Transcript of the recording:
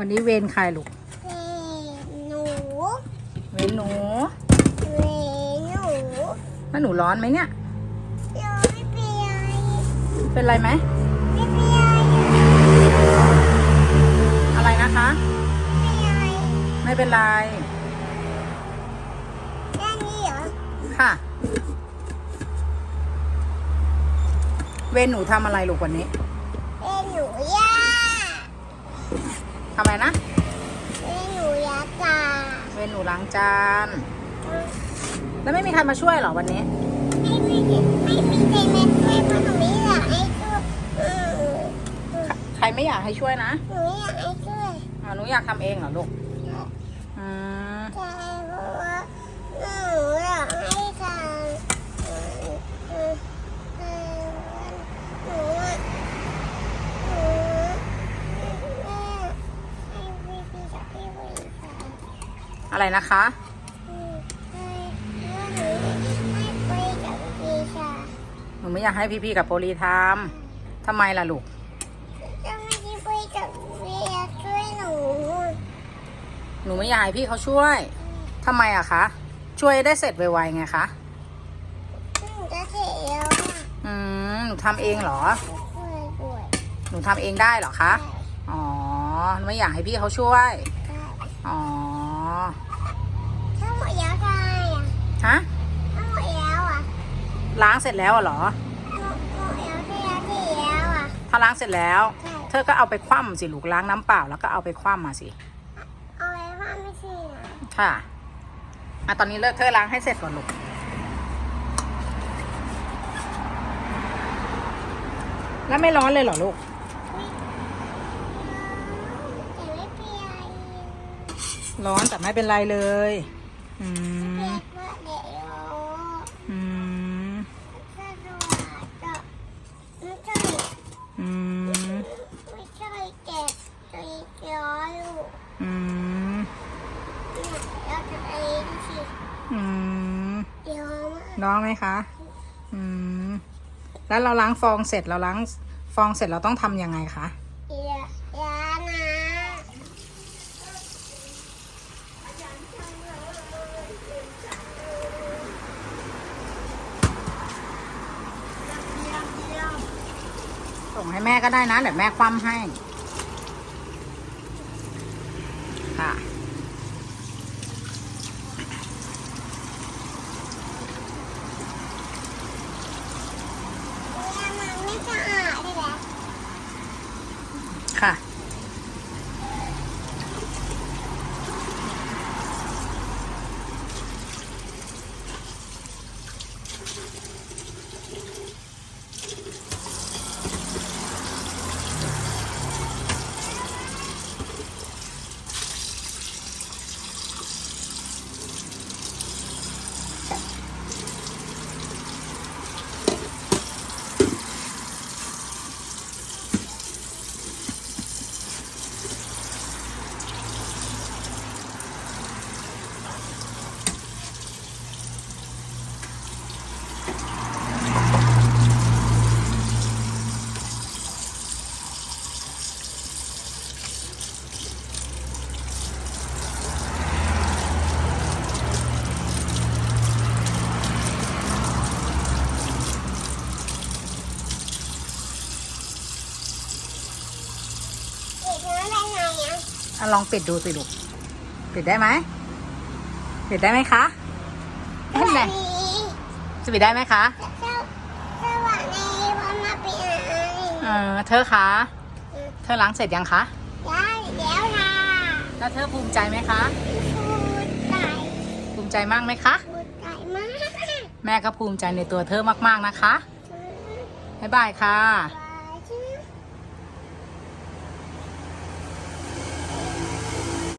วันนี้เวรใครลูกหนู เวรหนู เวหนูแล้วหนูร้อนไหมเนี่ยเราไม่เป็นไรเป็นไรไหม ไม่เป็นไรอะไรนะคะ ไม่เป็นไรไม่เป็นไร แค่นี้เหรอค่ะ เวรหนูทำอะไรลูกวันนี้เป็นหนูย่า ทำอะไรนะเป็นหนูยาตาเวรหนูล้างจาน แล้วไม่มีใครมาช่วยเหรอวันนี้ ไม่มีไม่มีใจแม่ช่วยเพราะหนูไม่อยากให้ช่วยเออใครไม่อยากให้ช่วยนะ หนูไม่อยากให้ช่วยอ๋อหนูอยากทำเองเหรอลูก อืม ใช่เพราะว่าหนูอยากให้ทำเออเออเออหนูอะหนูแม่ให้พี่พี่กับพี่บริการ อะไรนะคะ หนูไม่อยากให้พี่ๆกับโปรีทำทำไมล่ะลูกหนูไม่อยากให้พี่เขาช่วยทำไมอะคะ ช่วยได้เสร็จไวๆไงคะอืมหนูทำเองเหรอ หนูทำเองได้เหรอคะ อ๋อ ไม่อยากให้พี่เขาช่วย อ๋อ ฮะ ล้างเสร็จแล้วอะเหรอถ้าล้างเสร็จแล้ว เธอก็เอาไปคว่ำสิลูกล้างน้ำเปล่าแล้วก็เอาไปคว่ำมาสิค่ะอะตอนนี้เลิกเธอล้างให้เสร็จก่อนลูกแล้วไม่ร้อนเลยเหรอลูกร้อนแต่ไม่เป็นไรเลย อืม อืม อืม ไม่ใช่แกะตัวย้ อยลูกอืมเนี่ยเราจะเองสิอืมเดี๋ยวมาร้อนไหมคะ อืม แล้วเราล้างฟองเสร็จเราล้างฟองเสร็จเราต้องทำยังไงคะเดี๋ยวอยานะส่งให้แม่ก็ได้นะเดี๋ยวแม่คว่ำให้ ค่ะ ค่ะ เด็กน้ อยได้ไงอะอะลองปิดดูสิลูกปิดได้ไหมปิดได้ไหมคะเห็นไหมวันนี้จะปิดได้ไหมคะเจ้าสวัสดีวันมาปีไหนเออเธอคะ เธอล้างเสร็จยังคะได้เดี๋ยวค่ะแล้วเธอภูมิใจไหมคะพูดไก่ภูมิใจมากไหมคะพูดไก่มากแม่ก็ภูมิใจในตัวเธอมากๆนะคะบ๊ายบายค่ะบ